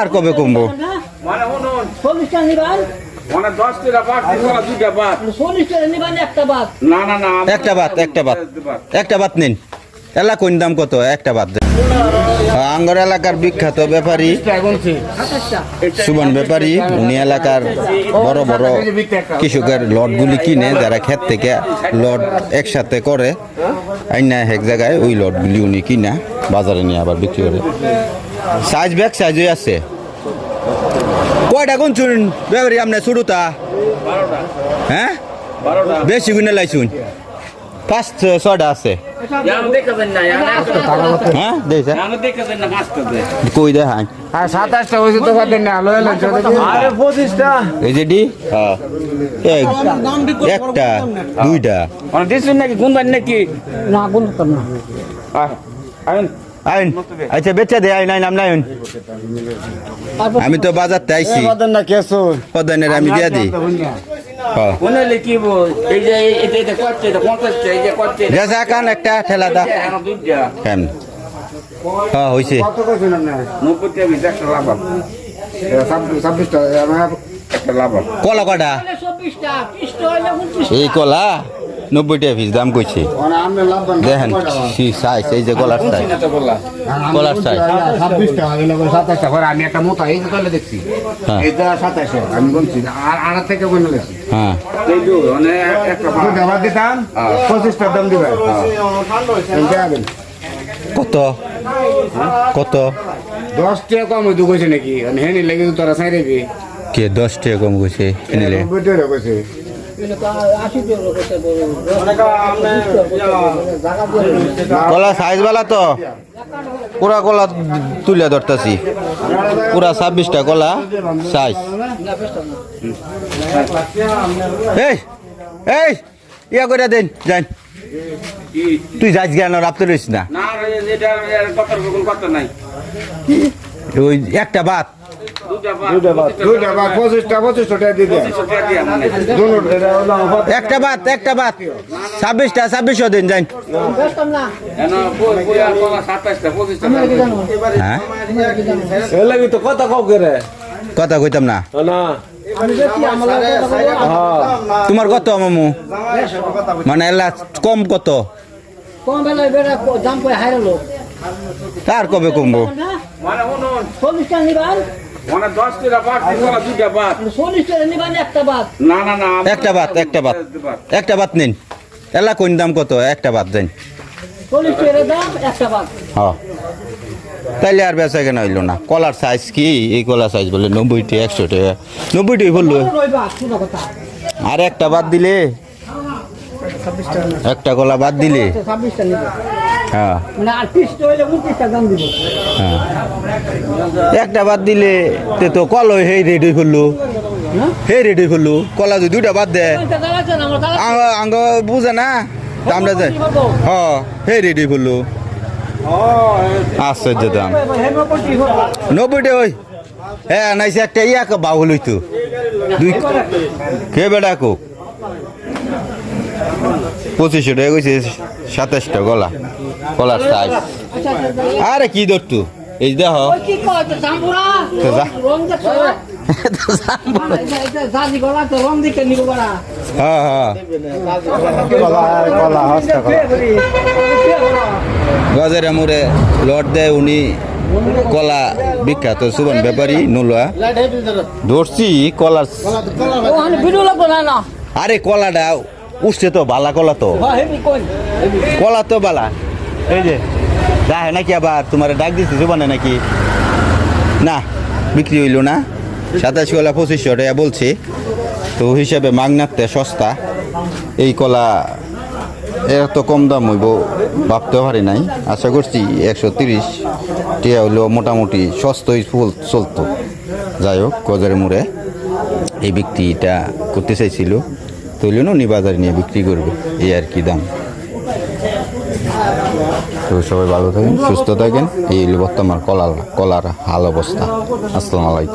আর কবে কমবো? মানে মানে বাদ বাদ। একটা বাদ। না না না একটা বাত একটা বাত একটা বাত নিন। এলা কোন দাম কত? একটা বাত দেন। আঙ্গর এলাকার বিখ্যাত ব্যাপারী সুবন ব্যাপারী উনি এলাকার বড় বড় কৃষকের লটগুলি কিনে যারা ক্ষেত থেকে লট একসাথে করে আইনা এক জায়গায় ওই লটগুলি উনি কিনা বাজারে নিয়ে আবার বিক্রি করে। সাইজ ব্যাগ সাইজই আছে। কয়টা কোন শুন ব্যাপারী আপনি শুরুতা হ্যাঁ? বেশি গুনে লাইছুন পাঁচ ছয়টা আছে। হ্যাঁ? আর সাতাশটা হয়েছে তো না আরে পঁচিশটা। এই যে ডি? হ্যাঁ। একটা দুইটা। মানে নাকি গুনবেন নাকি? না গুণ করতাম না আইন আইন আচ্ছা বেচা দে আইন আইন নাম নাই তারপর আমি তো না কেসো পদানের আমি দিয়া দিই। একটা ঠেলা দা। হ্যাঁ। কলা কটা এই কলা? নব্বই টাকা পিস দাম কইছে। দেখেন সাইজ এই যে কলার সাইজ বললা সাইজ আমি একটা মোটা এই দেখছি। হ্যাঁ। এটা আমি বলছি আর আড়া থেকে বলে গেছি হ্যাঁ। মানে দিতাম। পঁচিশটার দাম দিবেন কত? কত? দশ টাকা কম হইতো কইছে নাকি? হেনি লেগে তোরা সাইরেবি কে দশ টাকা কম কইছে? কিনলে কলা সাইজ বালা তো। পুরা কলা তুলে ধরতাছি। পুরা ছাব্বিশটা কলা সাইজ এই এই ইয়া করে দেন যান। তুই যাইস জ্ঞান রাখতে রইস না। ওই একটা বাত। দুইটা পঁচিশটা টাকা দিয়ে একটা একটা ছাব্বিশটা ছাব্বিশশো দিন যান বেচতাম না এন বই বই আর কলা সাতাশটা পঁচিশটা আমরা কি জানো হ্যাঁ? কথা কও করে কথা কইতাম না। তোমার কত মামু? মানে এলা কম কত? আর কবে কমবো? মানে মানে টাকা বাদ একটা বাদ। না না না একটা বাত একটা বাত একটা বাত নিন। এলা কোন দাম কত? একটা দেন। দাম বাদ। হ্যাঁ তাইলে আর বেচা কেন হইল না। কলার সাইজ কি? এই কলার সাইজ বলে নব্বইটি একশো টাকা নব্বইটি বলল। আর একটা বাদ দিলে? একটা কলা বাদ দিলে? হ্যাঁ। মানে হ্যাঁ। একটা বাদ দিলে তে তো কল হেই রেডি করল হ্যাঁ হেই রেডি করল কলা যদি দুইটা বাদ টাকা আঙ্গ বুঝে না? আমরা যাই। হ হেই রেডি করল আশ্চর্য দাম। নব্বইটা ওই। হ্যাঁ নাইছে একটা ইয়া বাহুল হইতো। দুই কে বেড়া কোক পঁচিশশো টাকা কইছে সাতাশটা গলা। গলার সাইজ আরে কি ধরতু এই দেখ। হ্যাঁ হ্যাঁ। কলা গজের মোড়ে লট দেয় উনি কলা বিখ্যাত। সুবন ব্যাপারী নুলুয়া। ধরছি কলার না আরে কলাটা উঠছে তো বালা কলা তো। কলা তো বালা। এই যে রাহে নাকি আবার? তোমার ডাক দিচ্ছে জুবানে নাকি? না, বিক্রি হইল না। সাতাশ কলা পঁচিশশো টাকা বলছে। তো হিসাবে মাগনাতে সস্তা। এই কলা এত কম দাম হইব ভাবতে পারি নাই। আশা করছি একশো তিরিশ টিয়া হইলেও মোটামুটি সস্তই ফুল চলতো। যাই হোক, গজের মোড়ে এই বিক্রিটা করতে চাইছিল। তো তৈল উনি বাজারে নিয়ে বিক্রি করবে, এই আর কি দাম। তো সবাই ভালো থাকেন সুস্থ থাকেন। এই বর্তমান কলার কলার হাল অবস্থা। আসসালামু আলাইকুম।